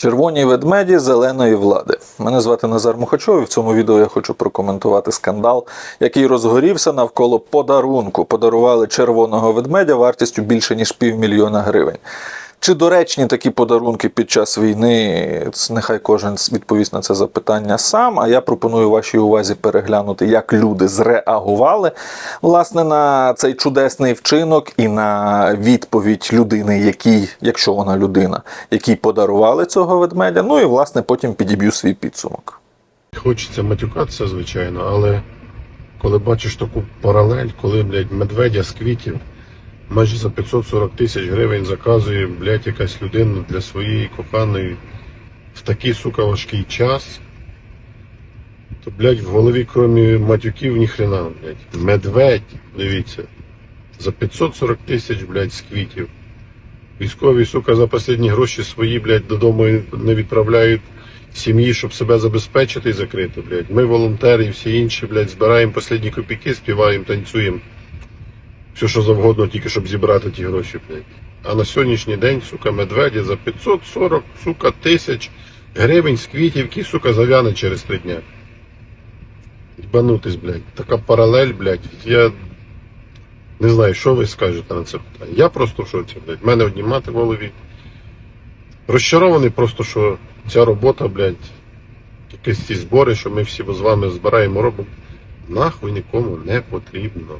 Червоні ведмеді зеленої влади. Мене звати Назар Мухачов, і в цьому відео я хочу прокоментувати скандал, який розгорівся навколо подарунку. Подарували червоного ведмедя вартістю більше ніж півмільйона гривень. Чи доречні такі подарунки під час війни? Нехай кожен відповість на це запитання сам. А я пропоную вашій увазі переглянути, як люди зреагували власне на цей чудесний вчинок і на відповідь людини, якій, якщо вона людина, якій подарували цього ведмедя. Ну і власне потім підіб'ю свій підсумок. Хочеться матюкатися, звичайно, але коли бачиш таку паралель, коли, блядь, медведя з квітів майже за 540 тисяч гривень заказує, блядь, якась людина для своєї коханої в такий, сука, важкий час, то, блядь, в голові, крім матюків, ніхрена, блядь. Медведь, дивіться, за 540 тисяч, блядь, з квітів. Військові, сука, за останні гроші свої, блядь, додому не відправляють сім'ї, щоб себе забезпечити і закрити, блядь. Ми волонтери і всі інші, блядь, збираємо останні копійки, співаємо, танцюємо. Все, що завгодно, тільки щоб зібрати ті гроші, блядь. А на сьогоднішній день, сука, медведі за 540, сука, тисяч гривень з квітівки, сука, зав'яне через три дня. Їбанутись, блядь. Така паралель, блядь. Я не знаю, що ви скажете на це питання. Я просто в шоці, блядь. В мене одні мати в голові. Розчарований просто, що ця робота, блядь, якісь ці збори, що ми всі з вами збираємо, робимо, нахуй нікому не потрібно.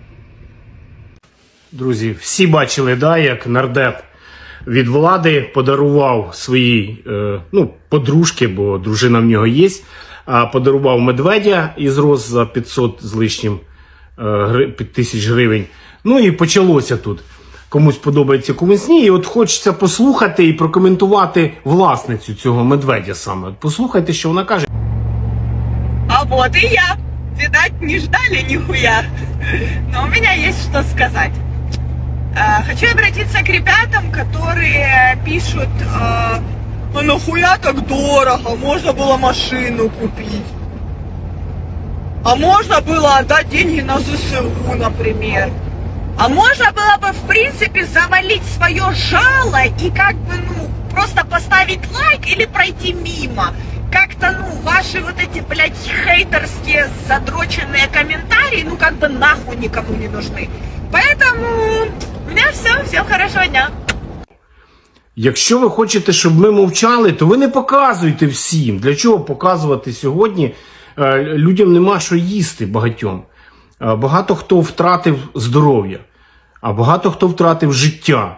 Друзі, всі бачили, да, як нардеп від влади подарував своїй е, ну, подружки, бо дружина в нього є, а подарував медведя із роз за 500 з лишнім е, тисяч гривень. Ну і почалося тут. Комусь подобається, комусь ні. І от хочеться послухати і прокоментувати власницю цього медведя саме. От Послухайте, що вона каже. А вот и я. Видать, не ждали нихуя. Но у меня есть что сказать. Э, Хочу обратиться к ребятам, которые пишут, э, а нахуя так дорого, можно было машину купить. А можно было отдать деньги на ЗСУ, например. А можно было бы, в принципе, завалить свое жало и как бы, ну, просто поставить лайк или пройти мимо. Как-то, ну, ваши вот эти, блядь, хейтерские задроченные комментарии, ну, как бы нахуй никому не нужны. Поэтому у меня все, всем хорошего дня. Якщо ви хочете, щоб ми мовчали, то ви не показуйте всім. Для чого показувати сьогодні? Е, Людям нема що їсти багатьом. Е, Багато хто втратив здоров'я, а багато хто втратив життя.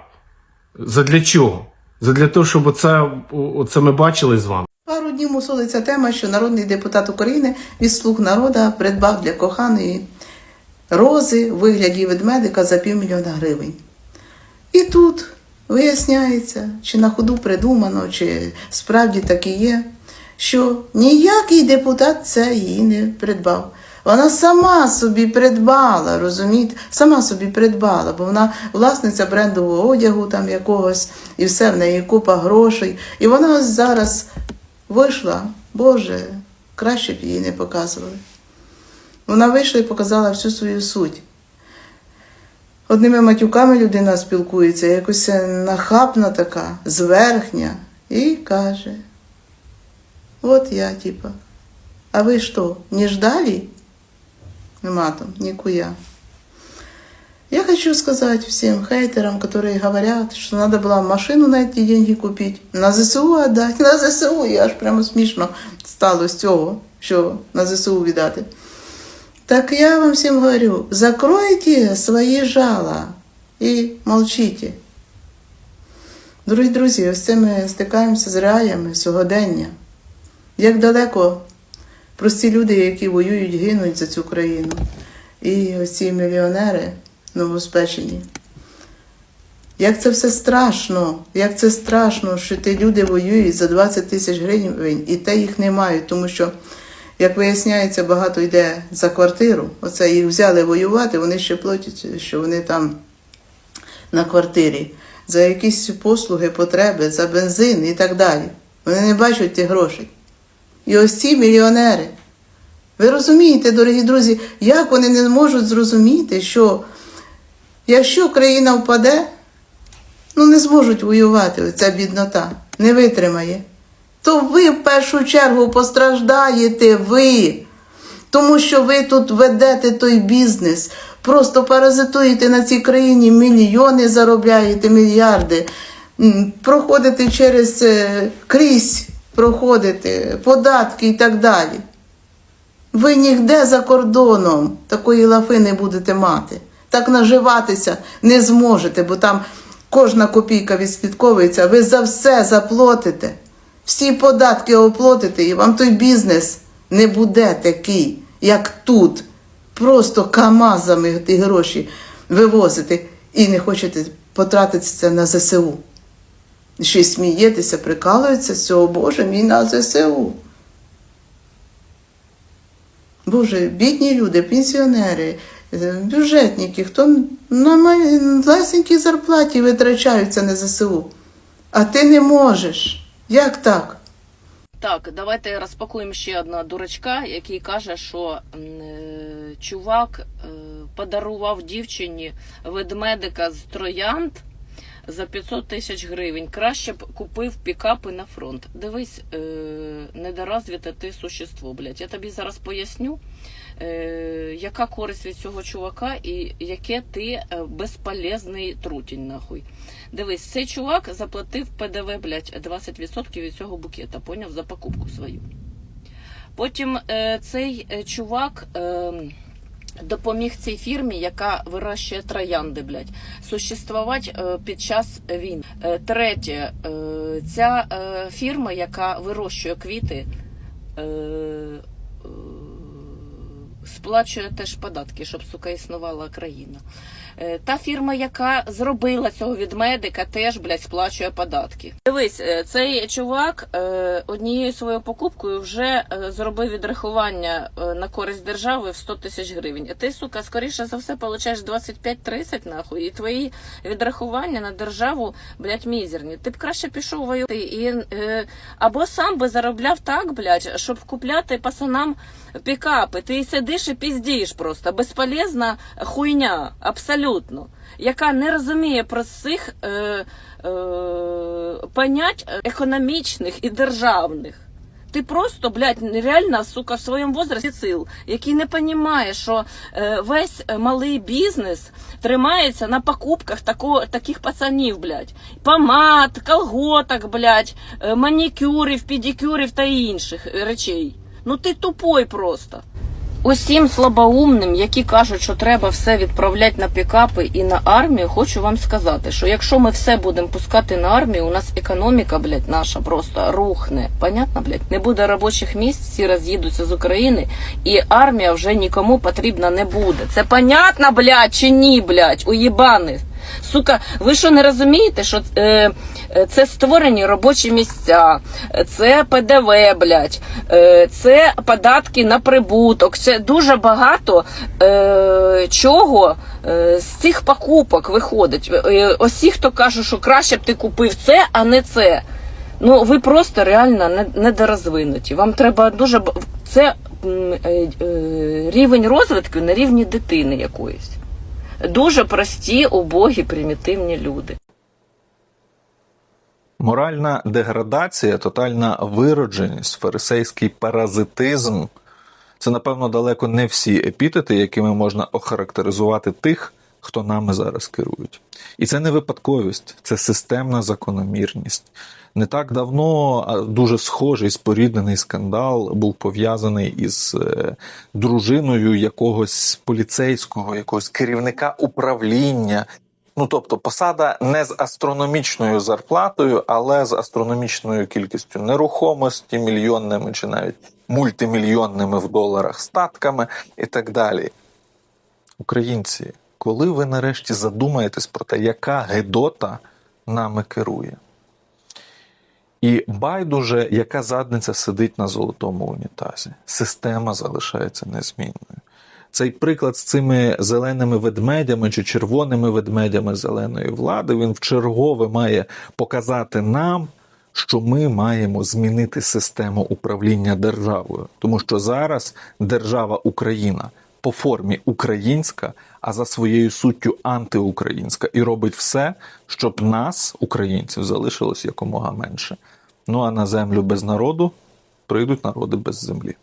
Задля чого? Задля того, щоб оце, оце ми бачили з вами. Пару днів мусолиться тема, що народний депутат України від слуг народа придбав для коханої рози в вигляді ведмедика за півмільйона гривень. І тут виясняється, чи на ходу придумано, чи справді так і є, що ніякий депутат це її не придбав. Вона сама собі придбала, розумієте? Сама собі придбала, бо вона власниця брендового одягу там якогось, і все в неї купа грошей. І вона ось зараз вийшла, Боже, краще б її не показували. Вона вийшла і показала всю свою суть. Одними матюками людина спілкується, якось нахабна така, зверхня, і каже: От я, типа, а ви що, не ждали? Нема там, никуя. Я хочу сказать всем хейтерам, которые говорят, что надо было машину на эти деньги купить, на ЗСУ отдать, на ЗСУ, і аж прямо смішно стало з цього, що на ЗСУ віддати. Так я вам всем говорю, закройте свои жала і молчите. Дорогі друзі, ось це ми стикаємося з реаліями сьогодення. Як далеко прості люди, які воюють, гинуть за цю країну. І ось ці мільйонери новоспечені. Як це все страшно, як це страшно, що ті люди воюють за 20 тисяч гривень, і те їх не мають, тому що, як виясняється, багато йде за квартиру. Оце їх взяли воювати, вони ще платять, що вони там на квартирі, за якісь послуги, потреби, за бензин і так далі. Вони не бачать тих грошей. І ось ці мільйонери. Ви розумієте, дорогі друзі, як вони не можуть зрозуміти, що якщо країна впаде, ну не зможуть воювати, ця біднота, не витримає. То ви в першу чергу постраждаєте ви. Тому що ви тут ведете той бізнес, просто паразитуєте на цій країні, мільйони заробляєте, мільярди, проходите через е, крізь, проходите податки і так далі. Ви ніде за кордоном такої лафи не будете мати. Так наживатися не зможете, бо там кожна копійка відслідковується, ви за все заплатите. Всі податки оплатите, і вам той бізнес не буде такий, як тут. Просто камазами ті гроші вивозити і не хочете потратитися на ЗСУ. Ще смієтеся, прикалуєтеся з цього, Боже, мій на ЗСУ. Боже, бідні люди, пенсіонери, е, бюджетники, хто на малесенькій зарплаті витрачаються на ЗСУ. А ти не можеш. Як так? Так, давайте розпакуємо ще одного дурачка, який каже, що е, чувак е, подарував дівчині ведмедика з троянд за 500 тисяч гривень. Краще б купив пікапи на фронт. Дивись, е, недоразвіте ти существо, блядь. Я тобі зараз поясню, е, яка користь від цього чувака і яке ти е, безполезний трутінь, нахуй. Дивись, цей чувак заплатив ПДВ, блядь, 20% від цього букета, поняв, за покупку свою. Потім е, цей е, чувак е, допоміг цій фірмі, яка вирощує троянди, блядь, существувати е, під час війни. Е, третє, е, ця фірма, яка вирощує квіти, сплачує теж податки, щоб сука існувала країна. Е, Та фірма, яка зробила цього відмедика, теж блядь, сплачує податки. Дивись, е, цей чувак е, однією своєю покупкою вже зробив відрахування на користь держави в 100 тисяч гривень. А ти, сука, скоріше за все, получаєш 25-30 нахуй, і твої відрахування на державу, блядь, мізерні. Ти б краще пішов воювати і або сам би заробляв так, блядь, щоб купляти пацанам пікапи. Ти сидиш і піздієш просто. Безполезна хуйня, абсолютно, яка не розуміє простих е, е, понять економічних і державних. Ти просто, блядь, реально, сука, в своєму возрасті цил, який не розуміє, що е, весь малий бізнес тримається на покупках тако, таких пацанів, блядь. Помад, колготок, блядь, е, манікюрів, педикюрів та інших речей. Ну ти тупой просто. Усім слабоумним, які кажуть, що треба все відправляти на пікапи і на армію, хочу вам сказати, що якщо ми все будемо пускати на армію, у нас економіка, блядь, наша просто рухне. Понятно, блядь? Не буде робочих місць, всі роз'їдуться з України, і армія вже нікому потрібна не буде. Це понятно, блядь, чи ні, блядь, уєбаних? Сука, ви що не розумієте, що е, це створені робочі місця, е, це ПДВ, блядь, е, це податки на прибуток, це дуже багато е, чого е, з цих покупок виходить. Е, ось ті, хто каже, що краще б ти купив це, а не це. Ну, ви просто реально не- недорозвинуті. Вам треба дуже це е, е, рівень розвитку на рівні дитини якоїсь. Дуже прості, убогі, примітивні люди. Моральна деградація, тотальна виродженість, фарисейський паразитизм це, напевно, далеко не всі епітети, якими можна охарактеризувати тих, хто нами зараз керують. І це не випадковість, це системна закономірність. Не так давно а дуже схожий споріднений скандал був пов'язаний із е, дружиною якогось поліцейського, якогось керівника управління. Ну, тобто, посада не з астрономічною зарплатою, але з астрономічною кількістю нерухомості, мільйонними чи навіть мультимільйонними в доларах статками і так далі. Українці, коли ви нарешті задумаєтесь про те, яка гедота нами керує? І байдуже, яка задниця сидить на золотому унітазі. Система залишається незмінною. Цей приклад з цими зеленими ведмедями чи червоними ведмедями зеленої влади він вчергове має показати нам, що ми маємо змінити систему управління державою, тому що зараз держава Україна по формі українська, а за своєю суттю антиукраїнська, і робить все, щоб нас, українців, залишилось якомога менше. Ну а на землю без народу прийдуть народи без землі.